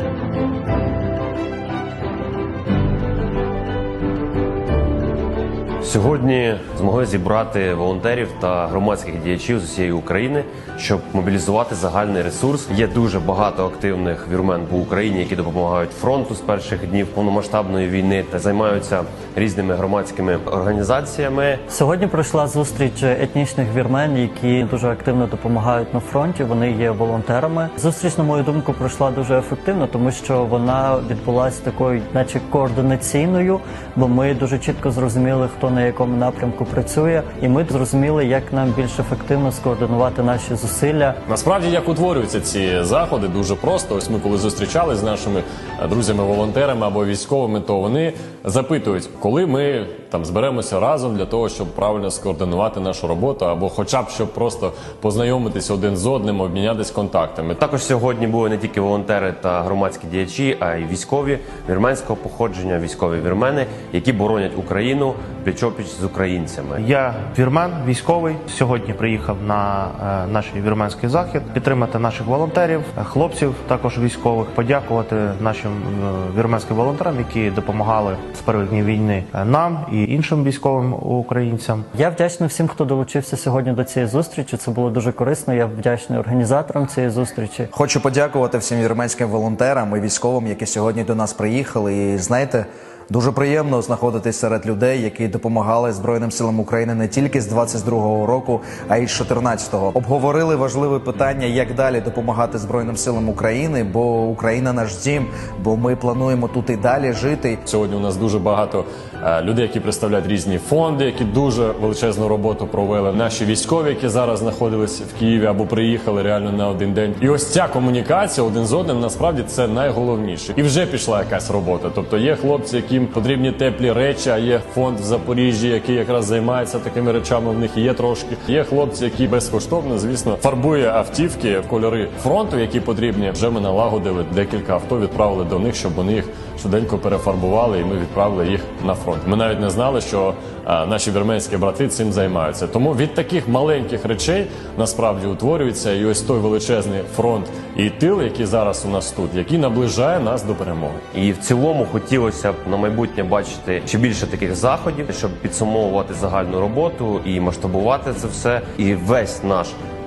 Música Сьогодні змогли зібрати волонтерів та громадських діячів з усієї України, щоб мобілізувати загальний ресурс. Є дуже багато активних вірмен по Україні, які допомагають фронту з перших днів повномасштабної війни та займаються різними громадськими організаціями. Сьогодні пройшла зустріч етнічних вірмен, які дуже активно допомагають на фронті. Вони є волонтерами. Зустріч, на мою думку, пройшла дуже ефективно, тому що вона відбулася такою, наче координаційною, бо ми дуже чітко зрозуміли, хто на якому напрямку працює, і ми зрозуміли, як нам більш ефективно скоординувати наші зусилля. Насправді, як утворюються ці заходи, дуже просто. Ось ми коли зустрічались з нашими е, друзями-волонтерами або військовими, то вони запитують, коли ми там зберемося разом для того, щоб правильно скоординувати нашу роботу, або хоча б щоб просто познайомитися один з одним, обмінятися контактами. Також сьогодні були не тільки волонтери та громадські діячі, а й військові вірменського походження, військові вірмени, які боронять Україну пліч-опліч з українцями. Я вірмен, військовий. Сьогодні приїхав на е, наш вірменський захід підтримати наших волонтерів, е, хлопців, також військових, подякувати нашим е, вірменським волонтерам, які допомагали з перших днів війни нам і іншим військовим українцям. Я вдячний всім, хто долучився сьогодні до цієї зустрічі. Це було дуже корисно. Я вдячний організаторам цієї зустрічі. Хочу подякувати всім вірменським волонтерам і військовим, які сьогодні до нас приїхали. І знаєте, дуже приємно знаходитись серед людей, які допомагали Збройним силам України не тільки з 22-го року, а й з 14-го. Обговорили важливе питання, як далі допомагати Збройним силам України, бо Україна наш дім, бо ми плануємо тут і далі жити. Сьогодні у нас дуже багато е, людей, які представляють різні фонди, які дуже величезну роботу провели. Наші військові, які зараз знаходились в Києві або приїхали реально на один день. І ось ця комунікація один з одним насправді це найголовніше. І вже пішла якась робота. Тобто є хлопці, яким потрібні теплі речі, а є фонд в Запоріжжі, який якраз займається такими речами. В них є трошки. Є хлопці, які безкоштовно, звісно, фарбує автівки в кольори фронту, які потрібні. Вже ми налагодили декілька авто, відправили до них, щоб вони їх швиденько перефарбували, і ми відправили їх на фронт. Ми навіть не знали, що наші вірменські брати цим займаються. Тому від таких маленьких речей насправді утворюється і ось той величезний фронт і тил, який зараз у нас тут, який наближає нас до перемоги. І в цілому хотілося б на майбутнє бачити ще більше таких заходів, щоб підсумовувати загальну роботу і масштабувати це все, і весь наш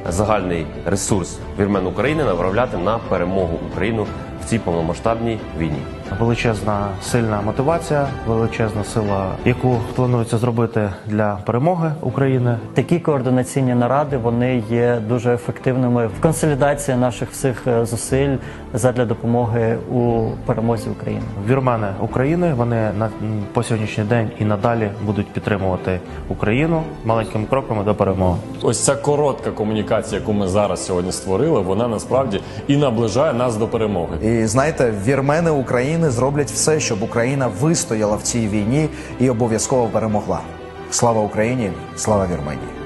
загальний ресурс вірмен України направляти на перемогу України в цій повномасштабній війні. Величезна сильна мотивація, величезна сила, яку планується зробити для перемоги України. Такі координаційні наради вони є дуже ефективними в консолідації наших всіх е, зусиль задля допомоги у перемозі України. Вірмени України вони на по сьогоднішній день і надалі будуть підтримувати Україну маленькими кроками до перемоги. Ось ця коротка комунікація, яку ми зараз сьогодні створили, вона насправді і наближає нас до перемоги. І знаєте, вірмени України зроблять все, щоб Україна вистояла в цій війні і обов'язково перемогла. Слава Україні! Слава Вірменії!